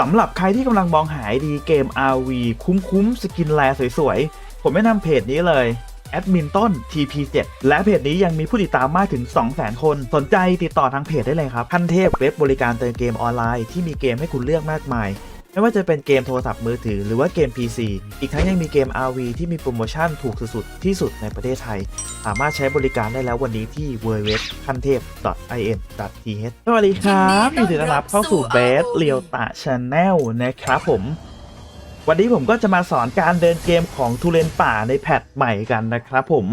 สำหรับใครที่กำลังมองหาดีเกม RV คุ้มๆ สกินแลสวยๆ ผมแนะนำเพจนี้เลยแอดมินต้น TP7 และเพจนี้ยังมีผู้ติดตามมากถึง 200,000 คน สนใจติดต่อทางเพจได้เลยครับ ขั้นเทพเว็บบริการเติมเกมออนไลน์ที่มีเกมให้คุณเลือกมากมาย ไม่ว่าจะเป็นเกมโทรศัพท์มือถือหรือว่าเกม PC อีกทั้งยังมีเกม RV ที่มีโปรโมชั่นถูกสุดๆที่สุดในประเทศไทย สามารถใช้บริการได้แล้ววันนี้ที่ www ขั้นเทพ in.th สวัสดีครับยินดีต้อนรับเข้าสู่เบสเรียวตะชาแนลนะครับผม วันนี้ผมก็จะมาสอนการเดินเกมของทุเรนป่าในแพทใหม่กันนะครับผม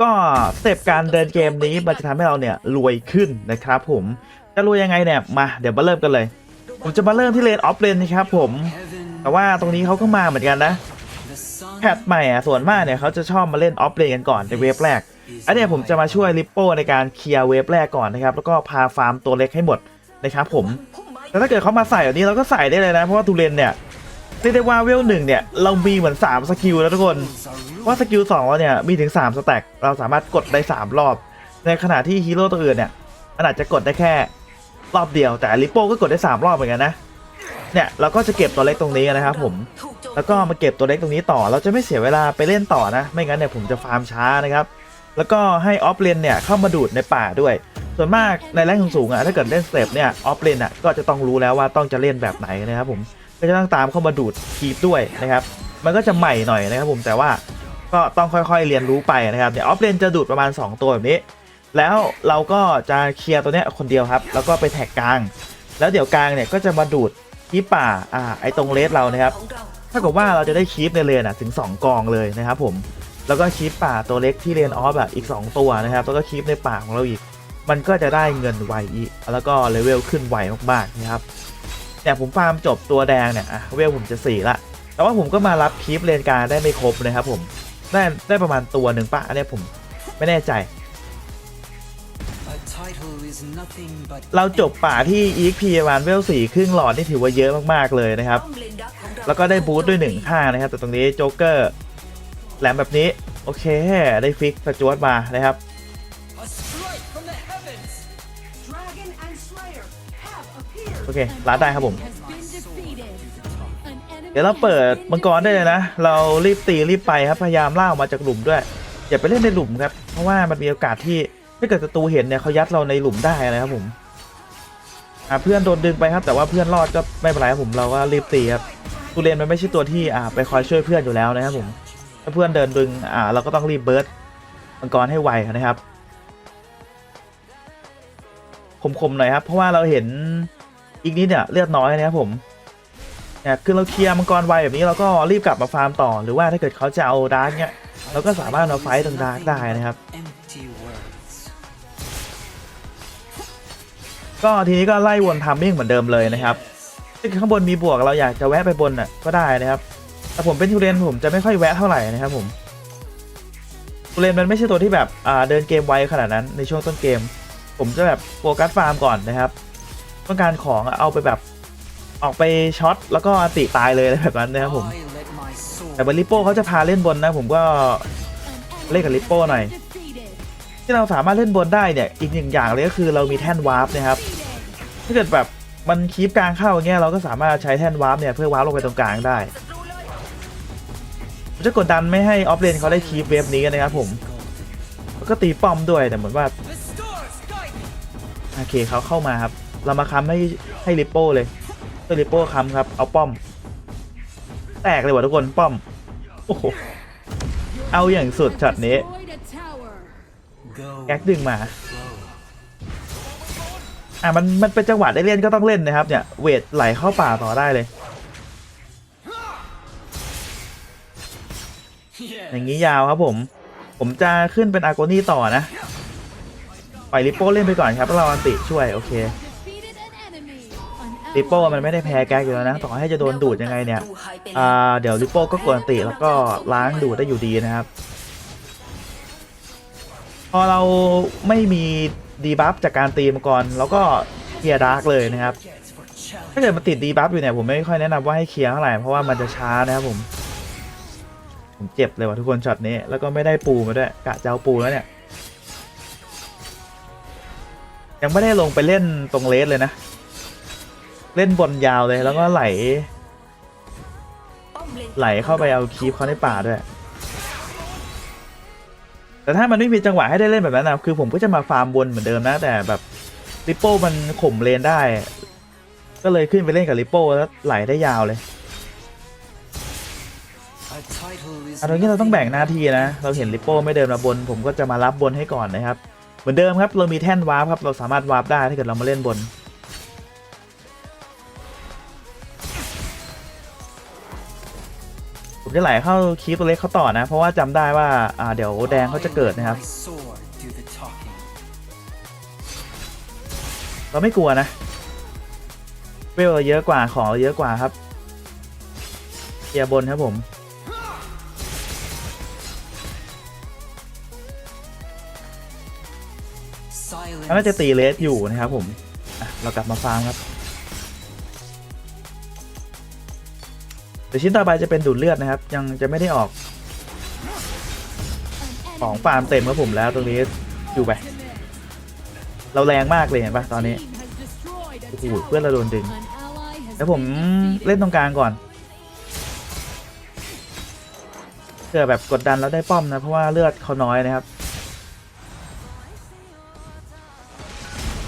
ก็สเต็ปการเดินเกมนี้มันจะทำให้เราเนี่ยรวยขึ้นนะครับผม จะรวยยังไงเนี่ยมาเดี๋ยวมาเริ่มกันเลย ผมจะมาเริ่มที่เลนออฟเลนนะครับผม แต่ว่าตรงนี้เขาก็มาเหมือนกันนะแพทใหม่อะส่วนมากเนี่ยเขาจะชอบมาเล่นออฟเลนกันก่อนในเวฟแรก อันนี้ผมจะมาช่วยลิปโป้ในการเคลียร์เวฟแรกก่อนนะครับแล้วก็พาฟาร์มตัวเล็กให้หมดนะครับผมแต่ถ้าเกิดเขามาใส่แบบนี้เราก็ใส่ได้เลยนะเพราะว่าทูเรนเนี่ยเรียกได้ว่าเวลหนึ่งเนี่ยเรามีเหมือน 3 สกิลแล้วทุกคนเพราสกิล2เราเนี่ยมีถึง 3 สแต็กเราสามารถกดได้ 3 รอบ ในขณะที่ฮีโร่ตัวอื่นเนี่ยมันอาจจะกดได้แค่ รอบเดียวแต่ลิโป้ก็กดได้ 3 รอบเหมือนกันนะเนี่ยเราก็จะเก็บตัวเล็กตรงนี้นะครับผมแล้วก็มาเก็บตัวเล็กตรงนี้ต่อ เราจะไม่เสียเวลาไปเล่นต่อนะ ไม่งั้นเนี่ยผมจะฟาร์มช้านะครับ แล้วก็ให้ออฟเลนเนี่ยเข้ามาดูดในป่าด้วย ส่วนมากในแรงสูงๆอะถ้าเกิดเล่นสเต็ปเนี่ยออฟเลนอะก็จะต้องรู้แล้วว่าต้องจะเล่นแบบไหนนะครับผมก็จะต้องตามเข้ามาดูดคีปด้วยนะครับ มันก็จะใหม่หน่อยนะครับผมแต่ว่าก็ต้องค่อยๆเรียนรู้ไปนะครับเนี่ยออฟเลนจะดูดประมาณ 2 ตัวแบบนี้ แล้วเราก็จะเคลียร์ตัวเนี้ยคนเดียวครับ แล้วก็ไปแท็กกลาง แล้วเดี๋ยวกลางเนี่ยก็จะมาดูดคีปป่าอ่าไอตรงเลสเรานะครับถ้ากับว่าเราจะได้คีปในเลนอะถึง 2 กองเลยนะครับผมแล้วก็คีปป่าตัวเล็กที่เลนออฟอะอีก 2 ตัวนะครับแล้วก็คีปในป่าของเราอีก มันก็จะได้เงินไวอีกแล้วก็เลเวลขึ้นไวมากๆนะครับเนี่ยผมฟาร์มจบตัวแดงเนี่ยอะเวลผมจะสี่ละแต่ว่าผมก็มารับคีปเลนกลางได้ไม่ครบนะครับผมได้ได้ประมาณตัวหนึ่งปะอันนี้ผมไม่แน่ใจ เราจบป่าที่ EXP ประมาณเวลสี่ครึ่งหลอดนี่ถือว่าเยอะมากๆเลยนะครับ แล้วก็ได้บูสต์ด้วยหนึ่งข้างนะครับ แต่ตรงนี้โจ๊กเกอร์แหลมแบบนี้ โอเค ได้ฟิกสจวตมานะครับ โอเคร้านได้ครับผม เดี๋ยวเราเปิดมังกรได้เลยนะ เรารีบตีรีบไปครับ พยายามล่าออกมาจากหลุมด้วย อย่าไปเล่นในหลุมครับ เพราะว่ามันมีโอกาสที่ ถ้าเกิดศัตรูเห็นเนี่ยเขายัดเราในหลุมได้นะครับผมอ่าเพื่อนโดนดึงไปครับ แต่ว่าเพื่อนรอดก็ไม่เป็นไรครับผมเราก็รีบตีครับตูเรนมันไม่ใช่ตัวที่อ่าไปคอยช่วยเพื่อนอยู่แล้วนะครับผมถ้าเพื่อนเดินดึงอ่าเราก็ต้องรีบเบิร์ดมังกรให้ไวนะครับคมๆหน่อยครับ เพราะว่าเราเห็นอีกนิดเนี่ยเลือดน้อยนะครับผมเนี่ยคือเราเคลียร์มังกรไวแบบนี้เราก็รีบกลับมาฟาร์มต่อ หรือว่าถ้าเกิดเขาจะเอาดาร์กเนี่ยเราก็สามารถเอาไฟต์ตรงดาร์กได้นะครับ ก็ทีนี้ก็ไล่วนทามมิ่งเหมือนเดิมเลยนะครับถ้าข้างบนมีบวกเราอยากจะแวะไปบนน่ะก็ได้นะครับ แต่ผมเป็นทูเรนผมจะไม่ค่อยแวะเท่าไหร่นะครับผมทูเรนมันไม่ใช่ตัวที่แบบอ่าเดินเกมไวขนาดนั้นในช่วงต้นเกม ผมจะแบบโฟกัสฟาร์มก่อนนะครับ ต้องการของอะเอาไปแบบออกไปช็อตแล้วก็ติตายเลยอะไรแบบนั้นนะครับผมแต่บริโป้เขาจะพาเล่นบนนะ ผมก็เล่นกับลิปโป้หน่อยที่เราสามารถเล่นบนได้เนี่ยอีกหนึ่งอย่างเลยก็คือเรามีแท่นวาร์ปนะครับาเกิดแบบมันคีบกลางเข้าอย่างเงี้ยเราก็สามารถใช้แท่นวาร์ปเนี่ยเพื่อวาร์ปลงไปตรงกลางได้จะกดดันไม่ให้ออฟเลนเขาได้คีบเวฟนี้นะครับผมแล้วก็ตีป้อมด้วยแต่เหมือนว่าโอเคเขาเข้ามาครับเรามาค้ำให้ให้ลิปโป้เลยตัวลิปโป้ค้ำครับเอาป้อม แตกเลยว่ะทุกคนป้อมโอ้โหเอาอย่างสุดช็อตนี้แก๊กดึงมา อะมันมันเป็นจังหวะได้เล่นก็ต้องเล่นนะครับเนี่ยเวทไหลเข้าป่าต่อได้เลย อย่างนี้ยาวครับผม ผมจะขึ้นเป็นอาโกนี่ต่อนะปล่อยลิปโป้เล่นไปก่อนครับเราอันติช่วยโอเคริปโป้มันไม่ได้แพ้แก๊กอยู่แล้วนะต่อให้จะโดนดูดยังไงเนี่ยอ่าเดี๋ยวริปโป้ก็กวนติแล้วก็ล้างดูดได้อยู่ดีนะครับ พอเราไม่มีดีบัฟจากการตีมังกรแล้วก็เคลียร์ดาร์กเลยนะครับ ถ้าเกิดมันติดดีบัฟอยู่เนี่ยผมไม่ค่อยแนะนำว่าให้เคลียร์เท่าไหร่เพราะว่ามันจะช้านะครับผม ผมเจ็บเลยว่ะทุกคนช็อตนี้แล้วก็ไม่ได้ปูมาด้วยกะจะเอาปูแล้วเนี่ย ยังไม่ได้ลงไปเล่นตรงเลสเลยนะ เล่นบนยาวเลยแล้วก็ไหล ไหลเข้าไปเอาคีฟเขาในป่าด้วย แต่ถ้ามันไม่มีจังหวะให้ได้เล่นแบบนั้นนะคือผมก็จะมาฟาร์มบนเหมือนเดิมนะ แต่แบบริปโป้มันข่มเลนได้ ก็เลยขึ้นไปเล่นกับริปโป้แล้วไหลได้ยาวเลยอันนี้เราต้องแบ่งหน้าที่นะ เราเห็นริปโป้ไม่เดินมาบน ผมก็จะมารับบนให้ก่อนนะครับ เหมือนเดิมครับ เรามีแท่นวาร์ปครับ เราสามารถวาร์ปได้ถ้าเกิดเรามาเล่นบน ผมจะไหลเข้าคีปตัวเล็กเขาต่อนะ เพราะว่าจำได้ว่าอ่าเดี๋ยวแดงเขาจะเกิดนะครับ เราไม่กลัวนะเวลเราเยอะกว่าของเราเยอะกว่าครับเคลียร์บนครับผมแล้วน่าจะตีเลสอยู่นะครับผมอะเรากลับมาฟาร์มครับ ดี๋ยวชิ้นต่อไปจะเป็นดูดเลือดนะครับ ยังจะไม่ได้ออก ของฟาร์มเต็มครับผมแล้วตรงนี้อยู่ไปเราแรงมากเลยเห็นปะตอนนี้โอ้โหเพื่อนเราโดนดึงแล้วผมเล่นตรงกลางก่อนเพื่อแบบกดดันแล้วได้ป้อมนะเพราะว่าเลือดเขาน้อยนะครับ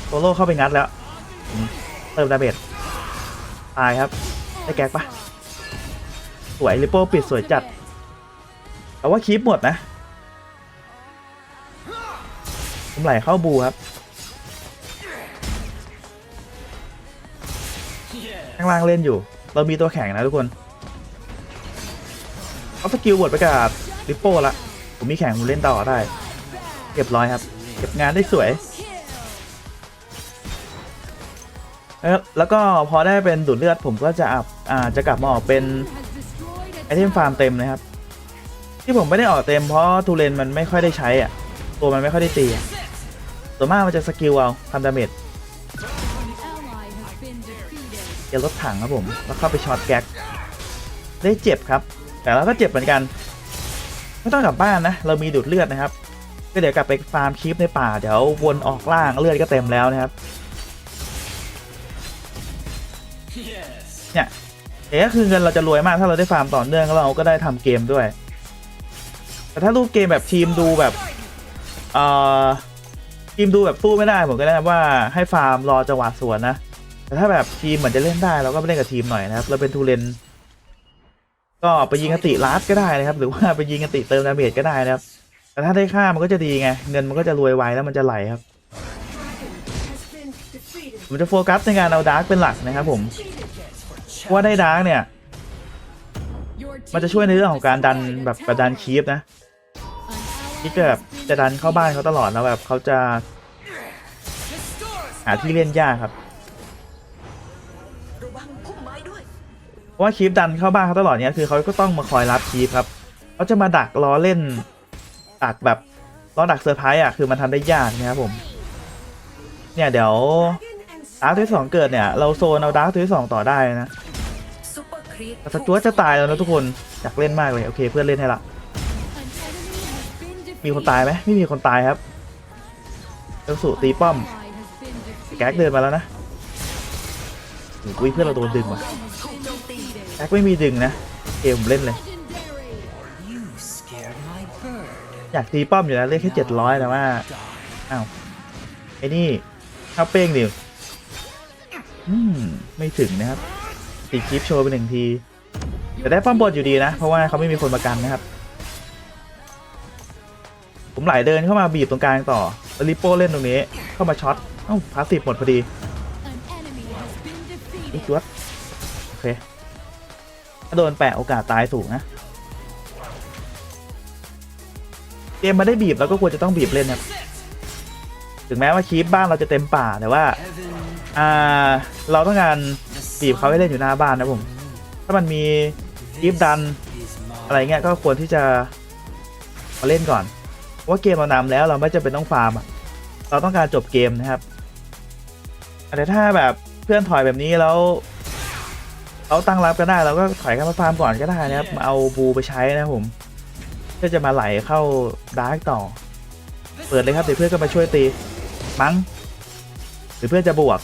โซโล่เข้าไปงัดแล้วเติมดาเมจตายครับได้แก๊กปะ สวยริปโป้ปิดสวยจัดแต่ว่าคีปหมดนะผมไหลเข้าบูครับข้างล่างเล่นอยู่ เรามีตัวแข่งนะทุกคนเอาสกิลบดไปกับริปโป้ละผมมีแข่งผมเล่นต่อได้เรียบร้อยครับ เก็บงานได้สวยแล้วแล้วก็พอได้เป็นดูดเลือดผมก็จะอับอ่าจะกลับมาออกเป็น ไอเทมฟาร์มเต็มนะครับ ที่ผมไม่ได้ออกเต็มเพราะทูเรนมันไม่ค่อยได้ใช้อะ ตัวมันไม่ค่อยได้ตีอะส่วนมากมันจะสกิลเอาทำดาเมจเกียร์รถถังครับผม แล้วเข้าไปช็อตแก๊ก ได้เจ็บครับ แต่เราก็เจ็บเหมือนกัน ไม่ต้องกลับบ้านนะ เรามีดูดเลือดนะครับ ก็เดี๋ยวกลับไปฟาร์มคีปในป่า เดี๋ยววนออกล่างเลือดก็เต็มแล้วนะครับ เนี่ย เอ๋ก็คือเงินเราจะรวยมากถ้าเราได้ฟาร์มต่อเนื่องแล้วเราก็ได้ทำเกมด้วย แต่ถ้ารูปเกมแบบทีมดูแบบเอ่อทีมดูแบบสู้ไม่ได้ผมก็แนะนำว่าให้ฟาร์มรอจังหวะสวนนะแต่ถ้าแบบทีมเหมือนจะเล่นได้เราก็ไปเล่นกับทีมหน่อยนะครับ เราเป็นทูเลนก็ไปยิงกติลาดก็ได้นะครับ หรือว่าไปยิงกติเติมดาเมจก็ได้นะครับ แต่ถ้าได้ค่ามันก็จะดีไง เงินมันก็จะรวยไวแล้วมันจะไหลครับ ผมจะโฟกัสในการเอาดาร์กเป็นหลักนะครับผม ว่าได้ดาร์กเนี่ย มันจะช่วยในเรื่องของการดันแบบกระดันคีฟนะคีฟจะแบบจะดันเข้าบ้านเขาตลอดแล้วแบบเขาจะ หาที่เล่นยากครับว่าคีฟดันเข้าบ้านเขาตลอดเนี่ยคือเขาก็ต้องมาคอยรับคีฟครับเขาจะมาดักล้อเล่นดักแบบล้อดักเซอร์ไพรส์อะคือมันทำได้ยากนะครับผม เนี่ยเดี๋ยวดาร์กที่สองเกิดเนี่ย เราโซนเอาดาร์กที่สองต่อได้นะ แต่สจวตจะตายแล้วนะทุกคนอยากเล่นมากเลยโอเค เพื่อนเล่นให้ละมีคนตายไหมไม่มีคนตายครับเอลสุตีป้อมแก๊กเดินมาแล้วนะอุ้ยเพื่อนเราโดนดึงว่ะแก๊กไม่มีดึงนะเกมผมเล่นเลยอยากตีป้อมอยู่แล้วเล่นแค่เจ็ดร้อยแต่ว่าอ้าวไอ้นี่ข้าวเป้งดิวอืมไม่ถึงนะครับ ตีคลิปโชว์ไปหนึ่งที แต่ได้ป้อมบนอยู่ดีนะ เพราะว่าเขาไม่มีคนประกันนะครับ ผมไหลเดินเข้ามาบีบตรงกลางต่อแล้วริปโป้เล่นตรงนี้ เข้ามาช็อตเอ้าพาสซีฟหมดพอดีอีกวดโอเคถ้าโดนแปะโอกาสตายสูงนะเกมมาได้บีบแล้วก็ควรจะต้องบีบเล่นครับถึงแม้ว่าคีปบ้านเราจะเต็มป่าแต่ว่า อ่า เราต้องการ บีบเขาให้เล่นอยู่หน้าบ้านนะผม ถ้ามันมีกีฟดันอะไรเงี้ยก็ควรที่จะมาเล่นก่อนเพราะว่าเกมเรานำแล้วเราไม่จำเป็นต้องฟาร์มเราต้องการจบเกมนะครับแต่ถ้าแบบเพื่อนถอยแบบนี้แล้วเราตั้งรับก็ได้เราก็ถอยกันมาฟาร์มก่อนก็ได้นะครับมาเอาบูไปใช้นะผมเพื่อจะมาไหลเข้าดาร์กต่อ เปิดเลยครับเดี๋ยวเพื่อนก็มาช่วยตีมั้งหรือเพื่อนจะบวก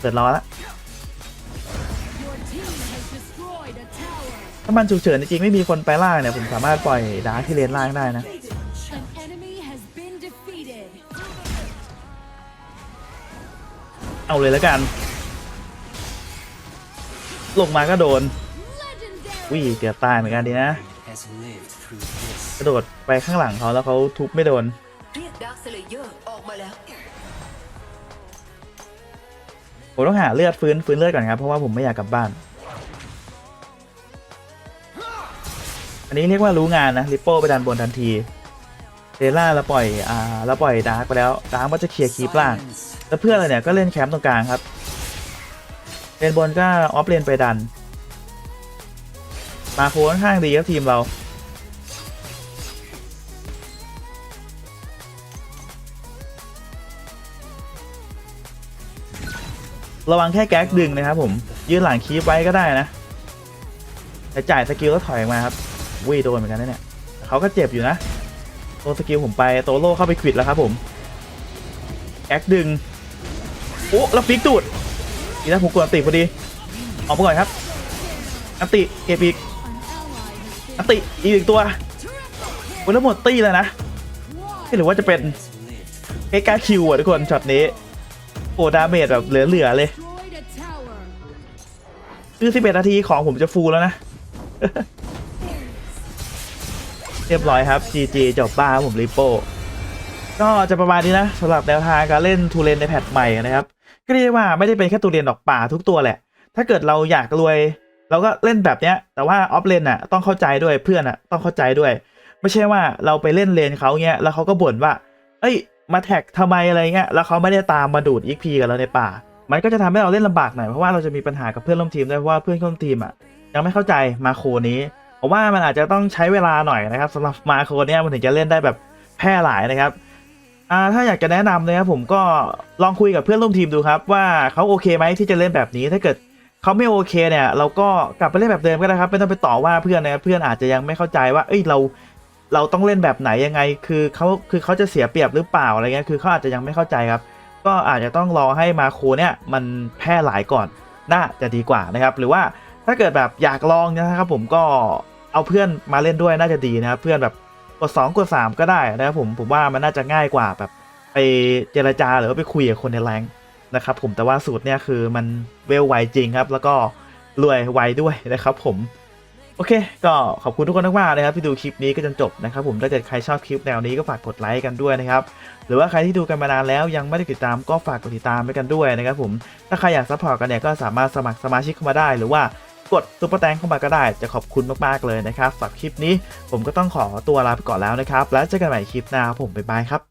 เปิดรอละ ถ้ามันฉุกเฉินจริงๆไม่มีคนไปล่างเนี่ยผมสามารถปล่อยดาร์กที่เลนล่างได้นะ An enemy has been defeated. เอาเลยแล้วกัน ลงมาก็โดน Legendary. วิ่เกือบตายเหมือนกันดีนะ has lived through this. กระโดดไปข้างหลังเขาแล้วเขาทุบไม่โดน เรียกดาร์คสเลเยอร์ออกมาแล้ว ผมต้องหาเลือดฟื้นฟื้นเลือดก่อนครับ เพราะว่าผมไม่อยากกลับบ้าน อันนี้เรียกว่ารู้งานนะริปโป้ไปดันบนทันทีเดล่าเราปล่อยอ่าเราปล่อยดาร์กไปแล้วดาร์กมันจะเคลียร์คีปล่าง แล้วเพื่อนเราเนี่ยก็เล่นแคมป์ตรงกลางครับเลนบนก็ออฟเลนไปดัน มาโคค่อนข้างดีครับทีมเราระวังแค่แก๊กดึงนะครับผม ยืนหลังคีปไว้ก็ได้นะแต่จ่ายสกิลแล้วถอยออกมาครับ วิ่โดนเหมือนกันนะเนี่ยเขาก็เจ็บอยู่นะโดนสกิลผมไปโตโร่เข้าไปควิดแล้วครับผมแก๊กดึงโอ้แล้วฟิกตูดดีนะผมกดอันติพอดีออกมาก่อนครับอัติเก็บอีกอัติอีกหนึ่งตัว triple โอ้แล้วหมดตี้เลยนะหรือว่าจะเป็นเอกาคิวอะทุกคนช็อตนี้โอ้ดาเมจแบบเหลือๆเลย Destroyed a tower. คือ11นาทีของผมจะฟูลแล้วนะ เรียบร้อยครับ GG จบบ้าครับผมริโป้ก็จะประมาณนี้นะสำหรับแนวทางการเล่นทูเลนในแพทใหม่นะครับก็เรียกว่าไม่ได้เป็นแค่ตูเรนดอกป่าทุกตัวแหละ ถ้าเกิดเราอยากรวย เราก็เล่นแบบเนี้ย แต่ว่าออฟเลนอะต้องเข้าใจด้วยเพื่อนอะต้องเข้าใจด้วย ไม่ใช่ว่าเราไปเล่นเลนเขาเงี้ยแล้วเขาก็บ่นว่า เอ้ย มาแท็กทำไมอะไรเงี้ยแล้วเขาไม่ได้ตามมาดูดอีกพีกับเราในป่า มันก็จะทำให้เราเล่นลำบากหน่อยเพราะว่าเราจะมีปัญหากับเพื่อนร่วมทีมด้วยเพราะว่าเพื่อนร่วมทีมอะยังไม่เข้าใจมาโคนี้ ผมว่ามันอาจจะต้องใช้เวลาหน่อยนะครับสำหรับมาโคเนี้ยมันถึงจะเล่นได้แบบแพร่หลายนะครับอ่าถ้าอยากจะแนะนำนะครับผมก็ลองคุยกับเพื่อนร่วมทีมดูครับ ว่าเขาโอเคไหมที่จะเล่นแบบนี้ถ้าเกิดเขาไม่โอเคเนี่ย เราก็กลับไปเล่นแบบเดิมก็ได้ครับไม่ต้องไปต่อว่าเพื่อนนะเพื่อนอาจจะยังไม่เข้าใจว่า เอ้ยเราเราต้องเล่นแบบไหนยังไง คือเขาคือเขาจะเสียเปรียบหรือเปล่าอะไรเงี้ยคือเขาอาจจะยังไม่เข้าใจครับ ก็อาจจะต้องรอให้มาโคเนี่ยมันแพร่หลายก่อนน่าจะดีกว่านะครับ หรือว่าถ้าเกิดแบบอยากลองนะครับผมก็ เอาเพื่อนมาเล่นด้วยน่าจะดีนะครับเพื่อนแบบกด2กด3ก็ได้นะครับผมผมว่ามันน่าจะง่ายกว่าแบบ ไปเจรจาหรือว่าไปคุยกับคนในแรงนะครับผมแต่ว่าสูตรเนี่ยคือมันเวลไวจริงครับ แล้วก็รวยไวด้วยนะครับผมโอเค ก็ขอบคุณทุกคนมากๆนะครับที่ดูคลิปนี้ก็จนจบนะครับผมถ้าเกิดใครชอบคลิปแนวนี้ก็ฝากกดไลค์กันด้วยนะครับ หรือว่าใครที่ดูกันมานานแล้วยังไม่ได้ติดตามก็ฝากกดติดตามไปกันด้วยนะครับผมถ้าใครอยากซัพพอร์ตกันเนี่ยก็สามารถสมัครสมาชิกเข้ามาได้ หรือว่า กดซุปเปอร์แตงเข้ามาก็ได้จะขอบคุณมากๆเลยนะครับสำหรับคลิปนี้ผมก็ต้องขอตัวลาไปก่อนแล้วนะครับ แล้วเจอกันใหม่คลิปหน้าครับผมบ๊ายบายครับ